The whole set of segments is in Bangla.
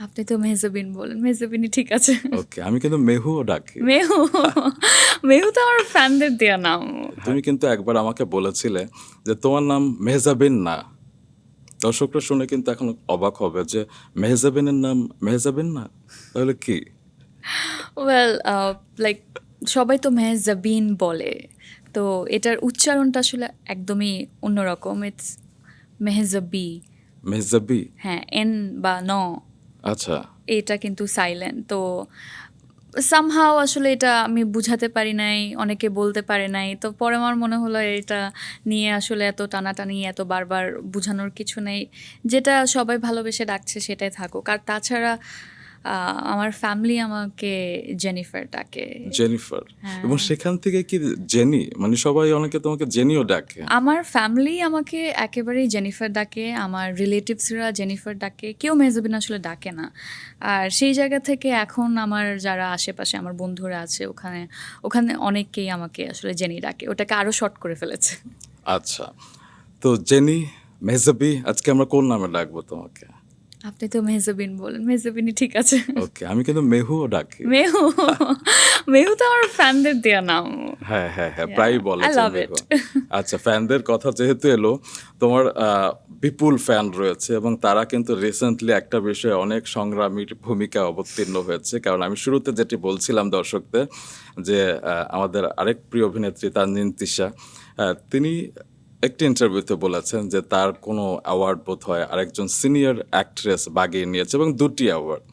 আপনি তো মেহজাবিন বলেন মেহজাবিনই ঠিক আছে। ওকে আমি কিন্তু মেহুও ডাকি। মেহু? মেহু তো আমার ফ্যানদের দেওয়া নাম। তুমি কিন্তু একবার আমাকে বলেছিলে যে তোমার নাম মেহজাবিন না। দর্শকরা শুনে কিন্তু এখন অবাক হবে যে মেহজাবিনের নাম মেহজাবিন না? তাহলে কি? ওয়েল লাইক uh, সবাই তো মেহজাবিন বলে। তো এটার উচ্চারণটা আসলে একদমই অন্যরকম। ইটস মেহজাবি। মেহজাবি? হ্যাঁ এন বা ন। আচ্ছা। এটা কিন্তু সাইলেন্ট তো সামহাও আসলে এটা আমি বুঝাতে পারি নাই, অনেকে বলতে পারে নাই, তো পরে আমার মনে হলো এটা নিয়ে আসলে এত টানাটানি, এত বারবার বুঝানোর কিছু নেই। যেটা সবাই ভালোবেসে ডাকছে সেটাই থাকুক। আর তাছাড়া আমার ফ্যামিলি আমাকে জেনিফার ডাকে। জেনিফার হ্যাঁ। এবং সেখান থেকে কি জেনি মানে সবাই অনেকে তোমাকে জেনিও ডাকে। আমার ফ্যামিলি আমাকে একেবারেই জেনিফার ডাকে আমার রিলেটিভসরা জেনিফার ডাকে কেউ মেহজাবিন আসলে ডাকে না। আর সেই জায়গা থেকে এখন আমার যারা আশেপাশে আমার বন্ধুরা আছে ওখানে ওখানে অনেকেই আমাকে আসলে জেনি ডাকে। ওটাকে আরও শর্ট করে ফেলেছে। আচ্ছা। তো জেনি মেহজাবি আজকে আমরা কোন নামে ডাকবো তোমাকে? আপনি তো মেহজাবিন বলেন মেহজাবিনই ঠিক আছে। ওকে আমি কিন্তু মেহুও ডাকি। মেহু মেহু তো আমার ফ্যানদের দেওয়া নাম। হ্যাঁ হ্যাঁ হ্যাঁ প্রায়ই বলে আচ্ছা ফ্যানদের কথা যেহেতু এলো তোমার বিপুল ফ্যান রয়েছে এবং তারা কিন্তু রিসেন্টলি একটা বিষয়ে অনেক সংগ্রামীর ভূমিকা অবতীর্ণ হয়েছে। কারণ আমি শুরুতে যেটি বলছিলাম দর্শকদের যে আমাদের আরেক প্রিয় অভিনেত্রী তানজিন তিশা তিনি একটি ইন্টারভিউতে বলেছেন যে তার কোনো অ্যাওয়ার্ড বোধ হয় আরেকজন সিনিয়র অ্যাক্ট্রেস বাগিয়ে নিয়েছে এবং দুটি অ্যাওয়ার্ড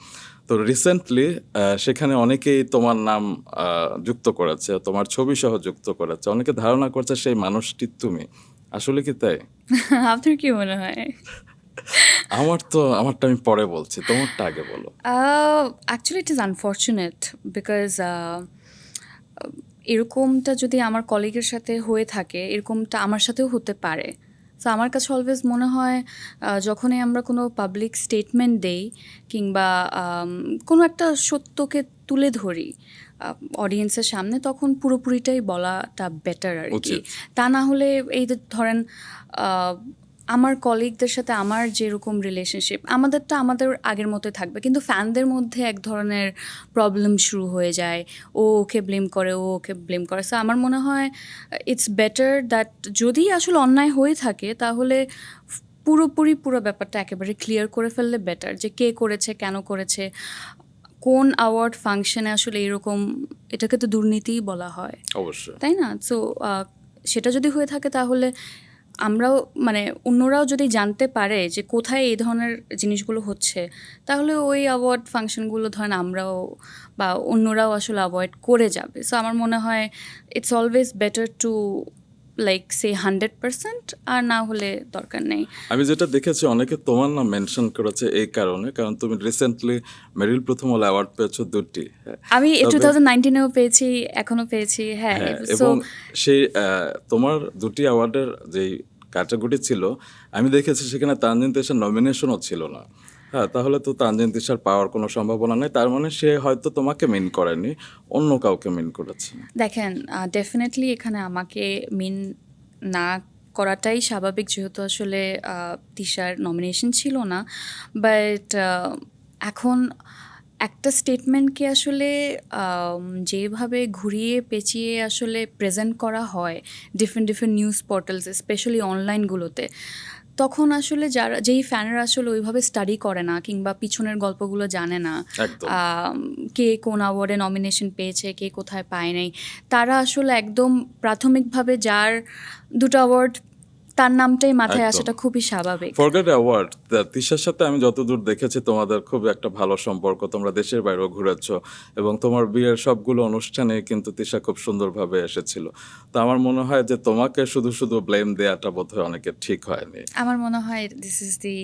তো রিসেন্টলি সেখানে অনেকেই তোমার নাম যুক্ত করেছে তোমার ছবি সহ যুক্ত করেছে অনেকে ধারণা করছে সেই মানুষটি তুমি। আসলে কি তাই? আপনার কি মনে হয়? আমার তো আমারটা আমি পরে বলছি তোমারটা আগে বলো। Actually it is unfortunate because এরকমটা যদি আমার কলিগের সাথে হয়ে থাকে এরকমটা আমার সাথেও হতে পারে। তো আমার কাছে অলওয়েজ মনে হয় যখনই আমরা কোনো পাবলিক স্টেটমেন্ট দেই কিংবা কোনো একটা সত্যকে তুলে ধরি অডিয়েন্সের সামনে তখন পুরোপুরিটাই বলাটা বেটার আর কি। তা না হলে এই যে ধরেন আমার কলিগদের সাথে আমার যেরকম রিলেশনশিপ আমাদেরটা আমাদের আগের মতোই থাকবে। কিন্তু ফ্যানদের মধ্যে এক ধরনের প্রবলেম শুরু হয়ে যায়। ও ওকে ব্লেম করে ও ওকে ব্লেম করে। সো আমার মনে হয় ইটস বেটার দ্যাট যদি আসলে অন্যায় হয়ে থাকে তাহলে পুরোপুরি পুরো ব্যাপারটা একেবারে ক্লিয়ার করে ফেললে বেটার যে কে করেছে কেন করেছে কোন অ্যাওয়ার্ড ফাংশনে আসলে এরকম এটাকে তো দুর্নীতিই বলা হয়। অবশ্যই। তাই না? সো সেটা যদি হয়ে থাকে তাহলে আমরাও মানে অন্যরাও যদি জানতে পারে যে কোথায় এই ধরনের জিনিসগুলো হচ্ছে, তাহলে ওই অ্যাওয়ার্ড ফাংশনগুলো ধরেন আমরাও বা অন্যরাও আসলে অ্যাভয়েড করে যাবে। সো আমার মনে হয় it's always better to like say hundred percent আর না হলে দরকার নেই আমি যেটা দেখেছি অনেকে তোমার নাম মেনশন করেছে এই কারণে কারণ তুমি রিসেন্টলি মেরিল প্রথম হল অ্যাওয়ার্ড পেয়েছ দুটি। আমি টু থাউজেন্ড নাইনটিনেও পেয়েছি এখনও পেয়েছি হ্যাঁ হ্যাঁ এবং সেই তোমার দুটি অ্যাওয়ার্ডের যেই ক্যাটাগরি ছিল আমি দেখেছি সেখানে তানজিন তিশার নমিনেশনও ছিল না হ্যাঁ তাহলে তো তানজিন তিশার পাওয়ার কোনো সম্ভাবনা নেই। তার মানে সে হয়তো তোমাকে মিন করেনি, অন্য কাউকে মিন করেছে। দেখেন ডেফিনেটলি এখানে আমাকে মিন না করাটাই স্বাভাবিক, যেহেতু আসলে তিশার নমিনেশন ছিল না। বাট এখন একটা স্টেটমেন্টকে আসলে যেভাবে ঘুরিয়ে পেঁচিয়ে আসলে প্রেজেন্ট করা হয় different different news portals specially অনলাইনগুলোতে তখন আসলে যারা যেই ফ্যানেরা আসলে ওইভাবে স্টাডি করে না কিংবা পিছনের গল্পগুলো জানে না কে কোন অ্যাওয়ার্ডে নমিনেশন পেয়েছে কে কোথায় পায় নাই তারা আসলে একদম প্রাথমিকভাবে যার দুটো অ্যাওয়ার্ড তার নামটাই মাথায় আসাটা খুবই স্বাভাবিক। ফরগেট অ্যাওয়ার্ড তিশার সাথে আমি যতদূর দেখেছি তোমাদের খুব একটা ভালো সম্পর্ক তোমরা দেশের বাইরেও ঘুরেছো এবং তোমার বিয়ের সবগুলো অনুষ্ঠানে কিন্তু তিশা খুব সুন্দরভাবে এসেছিল। তো আমার মনে হয় যে তোমাকে শুধু শুধু ব্লেম দেওয়াটা বোধহয় অনেকের ঠিক হয়নি। আমার মনে হয় this is the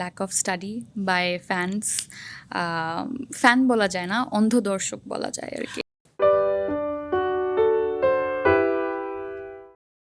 lack of study by fans fan বলা যায় না অন্ধ দর্শক বলা যায় আর কি।